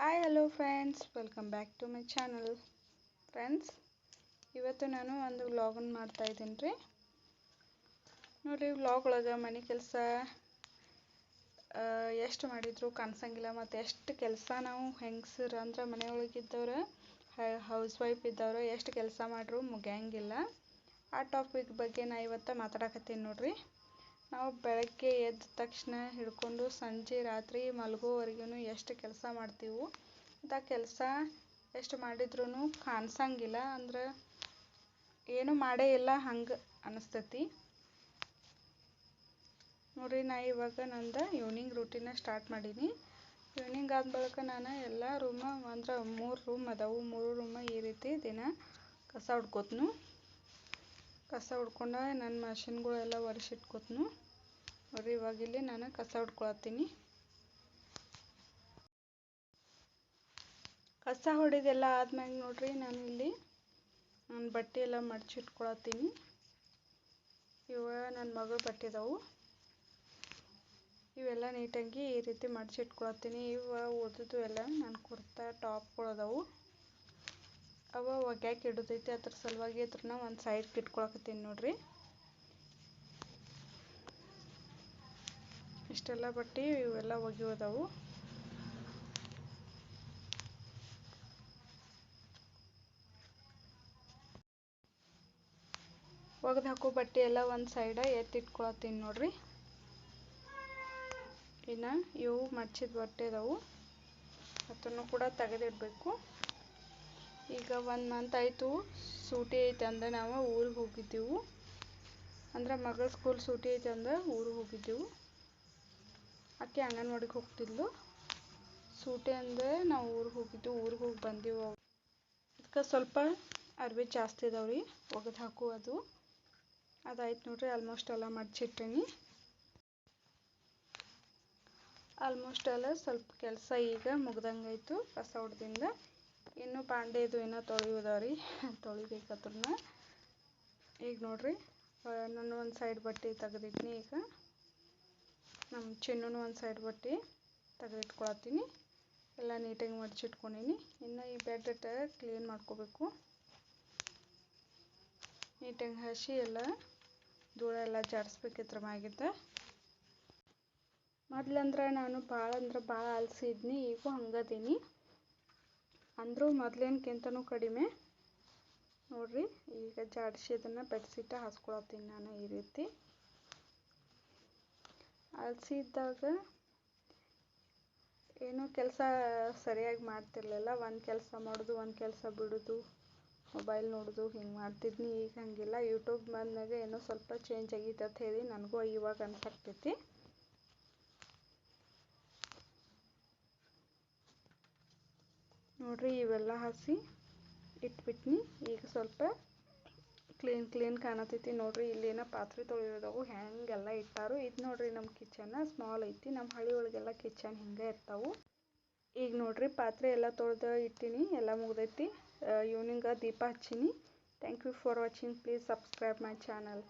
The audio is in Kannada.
Hi hello friends welcome back to my channel friends ಇವತ್ತು ನಾನು ಒಂದು ವ್ಲಾಗನ್ನು ಮಾಡ್ತಾ ಇದ್ದೀನಿ ರೀ. ನೋಡಿರಿ ವ್ಲಾಗ್ ಒಳಗೆ ಮನೆ ಕೆಲಸ ಎಷ್ಟು ಮಾಡಿದ್ರು ಕಾಣಿಸಂಗಿಲ್ಲ, ಮತ್ತು ಎಷ್ಟು ಕೆಲಸ ನಾವು ಹೆಂಗಸರು ಅಂದ್ರೆ ಮನೆಯೊಳಗಿದ್ದವ್ರು ಹೌಸ್ ವೈಫ್ ಇದ್ದವ್ರು ಎಷ್ಟು ಕೆಲಸ ಮಾಡ್ರು ಮುಗಿಯಂಗಿಲ್ಲ. ಆ ಟಾಪಿಕ್ ಬಗ್ಗೆ ನಾ ಇವತ್ತು ಮಾತಾಡಕತ್ತೀನಿ ನೋಡ್ರಿ. ನಾವು ಬೆಳಗ್ಗೆ ಎದ್ದ ತಕ್ಷಣ ಹಿಡ್ಕೊಂಡು ಸಂಜೆ ರಾತ್ರಿ ಮಲಗೋವರೆಗೂ ಎಷ್ಟು ಕೆಲಸ ಮಾಡ್ತೀವೋ ಅಂತ ಕೆಲಸ ಎಷ್ಟು ಮಾಡಿದ್ರೂ ಕಾಣಿಸಂಗಿಲ್ಲ ಅಂದ್ರೆ ಏನು ಮಾಡೇ ಇಲ್ಲ ಹಂಗೆ ಅನಿಸ್ತೈತಿ. ನೋಡ್ರಿ ನಾ ಇವಾಗ ನಂದು ಈವ್ನಿಂಗ್ ರೂಟೀನ ಸ್ಟಾರ್ಟ್ ಮಾಡೀನಿ. ಈವ್ನಿಂಗ್ ಆದ ಬಳಿಕ ನಾನು ಎಲ್ಲ ರೂಮ ಅಂದ್ರೆ ಮೂರು ರೂಮ್ ಅದಾವು. ಮೂರು ರೂಮ ಈ ರೀತಿ ದಿನ ಕಸ ಹೊಡ್ಕೋತ್ನು ಕಸ ಹೊಡ್ಕೊಂಡ ನನ್ನ ಮಷಿನ್ಗಳೆಲ್ಲ ಒರೆಸಿಟ್ಕೊತ್ನು. ಅವ್ರಿ ಇವಾಗ ಇಲ್ಲಿ ನಾನು ಕಸ ಹೊಡ್ಕೊಳತ್ತೀನಿ ಕಸ ಹೊಡೆದೆಲ್ಲ ಆದ್ಮ್ಯಾಗ ನೋಡ್ರಿ ನಾನು ಇಲ್ಲಿ ನನ್ನ ಬಟ್ಟೆ ಎಲ್ಲ ಮಡಚಿಟ್ಕೊಳತ್ತೀನಿ. ಇವಾಗ ನನ್ನ ಮಗಳು ಬಟ್ಟೆ ಇದಾವೆ ಇವೆಲ್ಲ ನೀಟಾಗಿ ಈ ರೀತಿ ಮಡಚಿಟ್ಕೊಳತ್ತೀನಿ. ಇವ ಉಳಿದಿದ್ದು ಎಲ್ಲ ನನ್ನ ಕುರ್ತಾ ಟಾಪ್ಗಳು ಅದಾವು ಅವ ಒಗ್ಯಾಕೆ ಇಡುದೈತಿ ಅದ್ರ ಸಲುವಾಗಿ ಅದ್ರನ್ನ ಒಂದು ಸೈಡ್ಗೆ ಇಟ್ಕೊಳಕತ್ತೀನಿ ನೋಡ್ರಿ. ಇಷ್ಟೆಲ್ಲ ಬಟ್ಟೆ ಇವೆಲ್ಲ ಒಗಿಯೋದವು. ಒಗೆದು ಹಾಕೋ ಬಟ್ಟೆ ಎಲ್ಲ ಒಂದು ಸೈಡ ಎತ್ತಿಟ್ಕೊಳತ್ತೀನಿ ನೋಡ್ರಿ. ಇನ್ನು ಇವು ಮಡ್ಚಿದ ಬಟ್ಟೆ ಅದಾವು ಅದನ್ನು ಕೂಡ ತೆಗೆದಿಡಬೇಕು. ಈಗ ಒಂದು ಮಂತ್ ಆಯಿತು, ಸೂಟಿ ಐತೆ ಅಂದ್ರೆ ನಾವು ಊರಿಗೆ ಹೋಗಿದ್ದೆವು. ಅಂದ್ರೆ ಮಗಳ ಸ್ಕೂಲ್ ಸೂಟಿ ಐತೆ ಅಂದ್ರೆ ಊರಿಗೆ ಹೋಗಿದ್ದೆವು. ಆಕೆ ಅಂಗನವಾಡಿಗೆ ಹೋಗ್ತಿದ್ಲು. ಸೂಟಿ ಅಂದರೆ ನಾವು ಊರಿಗೆ ಹೋಗಿದ್ದೆವು, ಊರಿಗೆ ಹೋಗಿ ಬಂದೆವು ಅದಕ್ಕೆ ಸ್ವಲ್ಪ ಅರ್ವಿ ಜಾಸ್ತಿ ಇದಾವ್ರಿ ಒಗೆದು ಹಾಕುವುದು ಅದಾಯ್ತು ನೋಡ್ರಿ ಆಲ್ಮೋಸ್ಟ್ ಎಲ್ಲ ಮಡ್ಚಿಟ್ಟೀನಿ. ಆಲ್ಮೋಸ್ಟ್ ಎಲ್ಲ ಸ್ವಲ್ಪ ಕೆಲಸ ಈಗ ಮುಗ್ದಂಗಾಯ್ತು, ಕಸ ಹೊಡೆದಿಂದ. ಇನ್ನು ಪಾಂಡೆದು ಇದು ಏನೋ ತೊಳೆಯೋದವ್ರಿ ಈಗ ನೋಡ್ರಿ ನಾನು ಒಂದು ಸೈಡ್ ಬಟ್ಟೆ ತೆಗೆದಿಟ್ನಿ ಈಗ. ನಮ್ಮ ಚಿನ್ನೂ ಒಂದು ಸೈಡ್ ಬಟ್ಟೆ ತೆಗೆದಿಟ್ಕೊಳತ್ತೀನಿ. ಎಲ್ಲ ನೀಟಾಗಿ ಮಡಚಿಟ್ಕೊಂಡಿನಿ. ಇನ್ನು ಈ ಬೆಡ್ ಕ್ಲೀನ್ ಮಾಡ್ಕೋಬೇಕು. ನೀಟಾಗಿ ಹಸಿ ಎಲ್ಲ ಧೂಳ ಎಲ್ಲ ಜಾಡಿಸ್ಬೇಕಿತ್ರ ಮ್ಯಾಗಿದ್ದ. ಮೊದ್ಲಂದ್ರೆ ನಾನು ಭಾಳ ಅಂದ್ರೆ ಭಾಳ ಅಲಸಿದ್ನಿ, ಈಗೂ ಹಂಗದೀನಿ. ಅಂದರೂ ಮೊದ್ಲೇನ್ಕಿಂತನೂ ಕಡಿಮೆ. ನೋಡಿರಿ, ಈಗ ಜಾಡಿಸಿ ಅದನ್ನು ಬೆಡ್ಶೀಟ ಹಾಸ್ಕೊಳತ್ತೀನಿ ನಾನು ಈ ರೀತಿ. ಅಲಸಿದ್ದಾಗ ಏನೂ ಕೆಲಸ ಸರಿಯಾಗಿ ಮಾಡ್ತಿರ್ಲಿಲ್ಲ. ಒಂದು ಕೆಲಸ ಮಾಡೋದು, ಒಂದು ಕೆಲಸ ಬಿಡೋದು, ಮೊಬೈಲ್ ನೋಡೋದು, ಹಿಂಗೆ ಮಾಡ್ತಿದ್ನಿ. ಈಗ ಹಾಗಿಲ್ಲ. ಯೂಟ್ಯೂಬ್ ಬಂದಾಗ ಏನೋ ಸ್ವಲ್ಪ ಚೇಂಜ್ ಆಗೈತೆ ಅಂತ ಹೇಳಿ ನನಗೂ ಇವಾಗ ಅನ್ಸಾಕ್ತೈತಿ ನೋಡ್ರಿ, ಇವೆಲ್ಲ ಹಾಸಿ ಇಟ್ಬಿಟ್ನಿ. ಈಗ ಸ್ವಲ್ಪ ಕ್ಲೀನ್ ಕ್ಲೀನ್ ಕಾಣತೈತಿ ನೋಡ್ರಿ. ಇಲ್ಲೇನೋ ಪಾತ್ರೆ ತೊಳೆಯೋದವು ಹೆಂಗೆಲ್ಲ ಇಟ್ಟಾರು. ಇದು ನೋಡ್ರಿ ನಮ್ಮ ಕಿಚನ್ ಸ್ಮಾಲ್ ಐತಿ. ನಮ್ಮ ಹಳ್ಳಿ ಒಳಗೆಲ್ಲ ಕಿಚನ್ ಹಿಂಗೆ ಇರ್ತಾವು. ಈಗ ನೋಡ್ರಿ, ಪಾತ್ರೆ ಎಲ್ಲ ತೊಳೆದು ಇಟ್ಟೀನಿ. ಎಲ್ಲ ಮುಗ್ದೈತಿ. ಈವ್ನಿಂಗ ದೀಪ ಹಚ್ಚೀನಿ. Thank you for watching please subscribe my channel